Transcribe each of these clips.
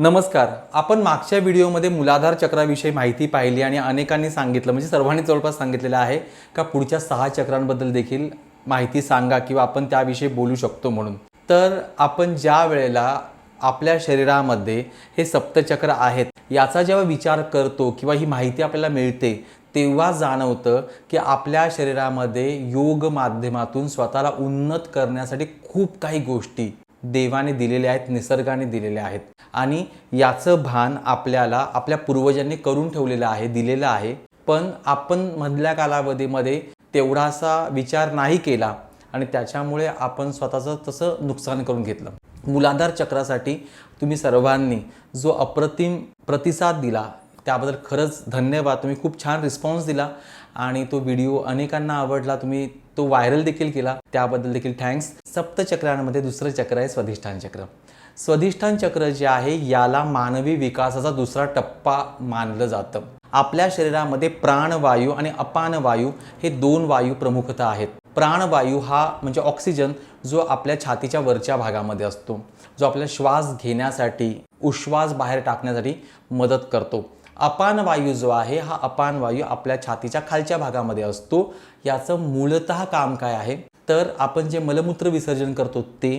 नमस्कार. आपण मागच्या व्हिडिओमध्ये मुलाधार चक्राविषयी माहिती पाहिली आणि अनेकांनी सांगितलं म्हणजे सर्वांनी जवळपास सांगितलेलं आहे का पुढच्या सहा चक्रांबद्दल देखील माहिती सांगा किंवा आपण त्याविषयी बोलू शकतो म्हणून. तर आपण ज्या वेळेला आपल्या शरीरामध्ये हे सप्तचक्र आहेत याचा जेव्हा विचार करतो किंवा ही माहिती आपल्याला मिळते तेव्हा जाणवतं की आपल्या शरीरामध्ये योग माध्यमातून स्वतःला उन्नत करण्यासाठी खूप काही गोष्टी देवाने दिलेले आहेत निसर्गाने दिलेले आहेत. आणि याचं भान आपल्याला आपल्या पूर्वजांनी करून ठेवलेलं आहे दिलेलं आहे. पण आपण मधल्या कालावधीमध्ये तेवढासा विचार नाही केला आणि त्याच्यामुळे आपण स्वतःचं तसं नुकसान करून घेतलं. मुलाधार चक्रासाठी तुम्ही सर्वांनी जो अप्रतिम प्रतिसाद दिला त्याबद्दल खरंच धन्यवाद. तुम्ही खूप छान रिस्पॉन्स दिला आणि तो व्हिडिओ अनेकांना आवडला. तुम्ही तो व्हायरल देखील केला. त्याबद्दल देखील थँक्स सप्तचक्रांमध्ये दुसरं चक्र आहे स्वधिष्ठान चक्र. स्वधिष्ठान चक्र जे आहे याला मानवी विकासाचा दुसरा टप्पा मानलं जातं. आपल्या शरीरामध्ये प्राणवायू आणि अपानवायू हे दोन वायू प्रमुखतः आहेत. प्राणवायू हा म्हणजे ऑक्सिजन जो आपल्या छातीच्या वरच्या भागामध्ये असतो. जो आपल्या श्वास घेण्यासाठी उश्वास बाहेर टाकण्यासाठी मदत करतो. अपान वायू जो आहे हा अपान वायू आपल्या छातीच्या खालच्या भागामध्ये असतो. याचं मूलतः काम काय आहे? तर आपण जे मलमूत्र विसर्जन करतो ते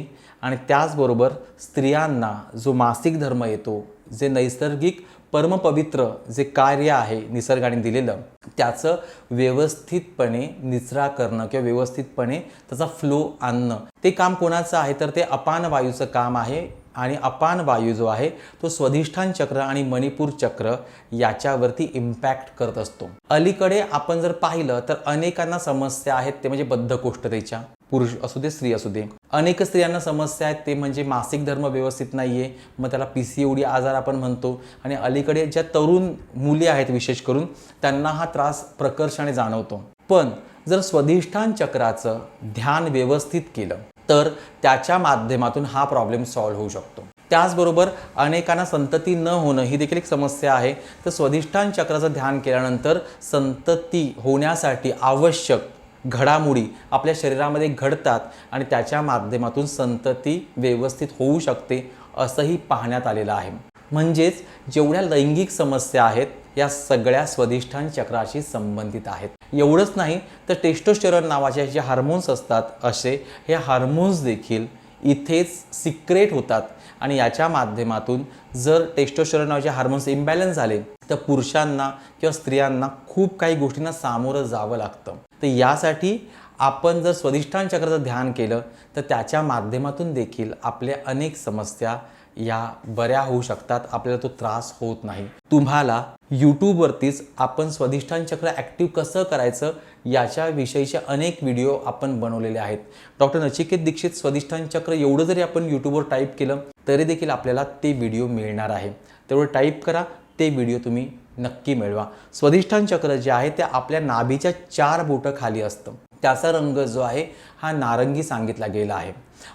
आणि त्याचबरोबर स्त्रियांना जो मासिक धर्म येतो जे नैसर्गिक परमपवित्र जे कार्य आहे निसर्गाने दिलेलं त्याचं व्यवस्थितपणे निचरा करणं किंवा व्यवस्थितपणे त्याचा फ्लो आणणं ते काम कोणाचं आहे? तर ते अपान वायूचं काम आहे. आणि अपान वायू जो आहे तो स्वधिष्ठान चक्र आणि मणिपूर चक्र याच्यावरती इम्पॅक्ट करत असतो. अलीकडे आपण जर पाहिलं तर अनेकांना समस्या आहेत ते म्हणजे बद्धकोष्ठतेच्या पुरुष असू दे स्त्री असू दे. अनेक स्त्रियांना समस्या आहेत ते म्हणजे मासिक धर्म व्यवस्थित नाही आहे मग त्याला पी सी ओडी आजार आपण म्हणतो. आणि अलीकडे ज्या तरुण मुली आहेत विशेष करून त्यांना हा त्रास प्रकर्षाने जाणवतो. पण जर स्वधिष्ठान चक्राचं ध्यान व्यवस्थित केलं तर त्याच्या माध्यमातून हा प्रॉब्लेम सॉल्व्ह होऊ शकतो. त्याचबरोबर अनेकांना संतती न होणं ही देखील एक समस्या आहे. तर स्वधिष्ठान चक्राचं ध्यान केल्यानंतर संतती होण्यासाठी आवश्यक घडामोडी आपल्या शरीरामध्ये घडतात आणि त्याच्या माध्यमातून संतती व्यवस्थित होऊ शकते असंही पाहण्यात आलेलं आहे. म्हणजेच जेवढ्या लैंगिक समस्या आहेत या सगळ्या स्वधिष्ठान चक्राशी संबंधित आहेत. एवढंच नाही तर टेस्टोस्टेरॉन नावाचे जे हार्मोन्स असतात असे हे हार्मोन्स देखील इथेच सिक्रेट होतात. आणि याच्या माध्यमातून जर टेस्टोस्टेरॉन नावाचे हार्मोन्स इम्बॅलन्स झाले तर पुरुषांना किंवा स्त्रियांना खूप काही गोष्टींना सामोरं जावं लागतं. तर यासाठी आपण जर स्वधिष्ठान चक्राचं ध्यान केलं तर त्याच्या माध्यमातून देखील आपल्या अनेक समस्या या बऱ्या होऊ शकतात. आपल्याला तो त्रास होत नाही. तुम्हाला यूट्यूबवरतीच आपण स्वधिष्ठान चक्र ॲक्टिव्ह कसं करायचं याच्याविषयीचे अनेक व्हिडिओ आपण बनवलेले आहेत. डॉक्टर नचिकेत दीक्षित स्वधिष्ठान चक्र एवढं जरी आपण यूट्यूबवर टाईप केलं तरी देखील आपल्याला ते व्हिडिओ मिळणार आहे. तेवढं टाईप करा ते व्हिडिओ तुम्ही नक्की मिळवा. स्वधिष्ठान चक्र जे आहे ते आपल्या नाभीच्या चार बोटं खाली असतं. त्याचा रंग जो आहे हा नारंगी सांगितला गेला आहे.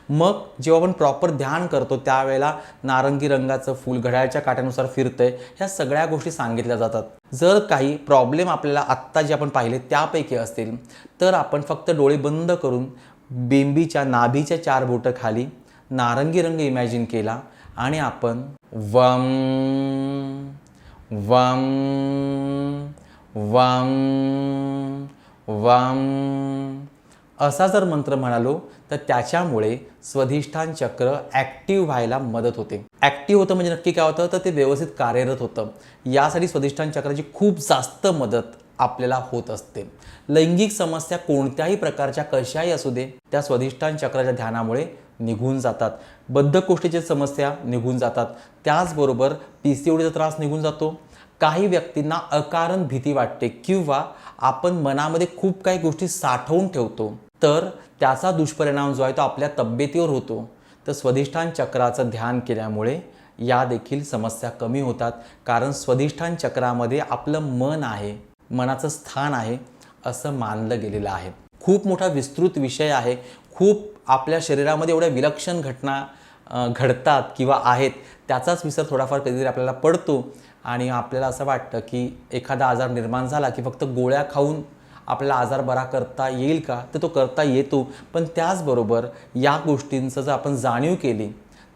मग जेव्हा आपण प्रॉपर ध्यान करतो त्यावेळेला नारंगी रंगाचं फूल घड्याळच्या काट्यानुसार फिरतंय ह्या सगळ्या गोष्टी सांगितल्या जातात. जर काही प्रॉब्लेम आपल्याला आत्ता जे आपण पाहिले त्यापैकी असतील तर आपण फक्त डोळे बंद करून बेंबीच्या नाभीच्या चार बोटं खाली नारंगी रंग इमॅजिन केला आणि आपण वम वम वम वाम. असा जर मंत्र म्हणालो तर त्याच्यामुळे स्वधिष्ठान चक्र ॲक्टिव्ह व्हायला मदत होते. ॲक्टिव्ह होतं म्हणजे नक्की काय होतं? तर ते व्यवस्थित कार्यरत होतं. यासाठी स्वधिष्ठान चक्राची खूप जास्त मदत आपल्याला होत असते. लैंगिक समस्या कोणत्याही प्रकारच्या कशाही असू दे त्या स्वधिष्ठान चक्राच्या ध्यानामुळे निघून जातात. बद्धकोष्ठीच्या समस्या निघून जातात. त्याचबरोबर पी सी ओडीचा त्रास निघून जातो. काही व्यक्तींना अकारण भीती वाटते किंवा आपण मनामध्ये खूप काही गोष्टी साठवून ठेवतो तर त्याचा दुष्परिणाम जो आहे तो आपल्या तब्येतीवर होतो. तर स्वधिष्ठान चक्राचं ध्यान केल्यामुळे या देखील समस्या कमी होतात कारण स्वधिष्ठान चक्रामध्ये आपलं मन आहे मनाचं स्थान आहे असं मानलं गेलेलं आहे. खूप मोठा विस्तृत विषय आहे. खूप आपल्या शरीरामध्ये एवढ्या विलक्षण घटना घडतात किंवा आहेत त्याचाच विसर थोडाफार कधीतरी आपल्याला पडतो आणि आपल्याला असं वाटतं की एखादा आजार निर्माण झाला की फक्त गोळ्या खाऊन आपला आजार बरा करता येईल का? तर तो करता येतो. पण त्याचबरोबर या गोष्टींचं जर आपण जाणीव केली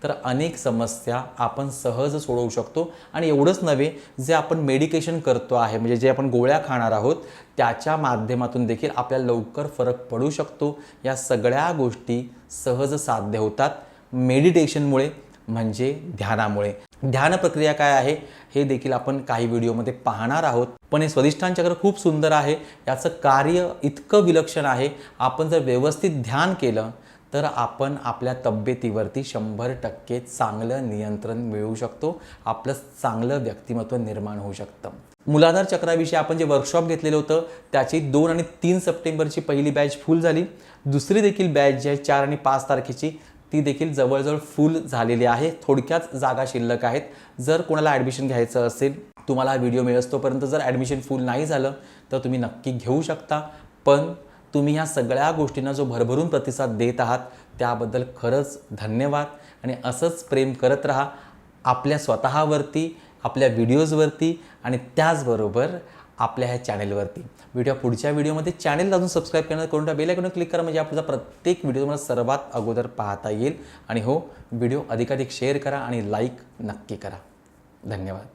तर अनेक समस्या आपण सहज सोडवू शकतो. आणि एवढंच नव्हे जे आपण मेडिकेशन करतो आहे म्हणजे जे आपण गोळ्या खाणार आहोत त्याच्या माध्यमातून देखील आपल्याला लवकर फरक पडू शकतो. या सगळ्या गोष्टी सहज साध्य होतात. मेडिटेशनमुळे म्हणजे ध्यानामुळे. ध्यान प्रक्रिया काय आहे हे देखील आपण काही व्हिडिओमध्ये पाहणार आहोत. पण हे स्वधिष्ठान चक्र खूप सुंदर आहे. याचं कार्य इतकं विलक्षण आहे आपण जर व्यवस्थित ध्यान केलं तर आपण आपल्या तब्येतीवरती शंभर टक्के चांगलं नियंत्रण मिळवू शकतो. आपलं चांगलं व्यक्तिमत्व निर्माण होऊ शकतं. मुलाधार चक्राविषयी आपण जे वर्कशॉप घेतलेलं होतं त्याची दोन आणि तीन सप्टेंबरची पहिली बॅच फुल झाली. दुसरी देखील बॅच जी आहे चार आणि पाच तारखेची. ती देखील जवळजवळ फुल झालेली आहे. थोडक्याच जागा शिल्लक आहेत. जर कोणाला ॲडमिशन घ्यायचं असेल तुम्हाला हा व्हिडिओ मिळतोपर्यंत जर ॲडमिशन फुल नाही झालं तर तुम्ही नक्की घेऊ शकता. पण तुम्ही ह्या सगळ्या गोष्टींना जो भरभरून प्रतिसाद देत आहात त्याबद्दल खरंच धन्यवाद. आणि असंच प्रेम करत राहा आपल्या स्वतःवरती आपल्या व्हिडिओजवरती आणि त्याचबरोबर आपल्या ह्या चॅनेलवरती. व्हिडिओ पुढच्या व्हिडिओमध्ये चॅनेल अजून सबस्क्राईब करणार करून टाका बेल क्लिक करा म्हणजे आपला प्रत्येक व्हिडिओ तुम्हाला सर्वात अगोदर पाहता येईल. आणि हो व्हिडिओ अधिकाधिक शेअर करा आणि लाईक नक्की करा. धन्यवाद.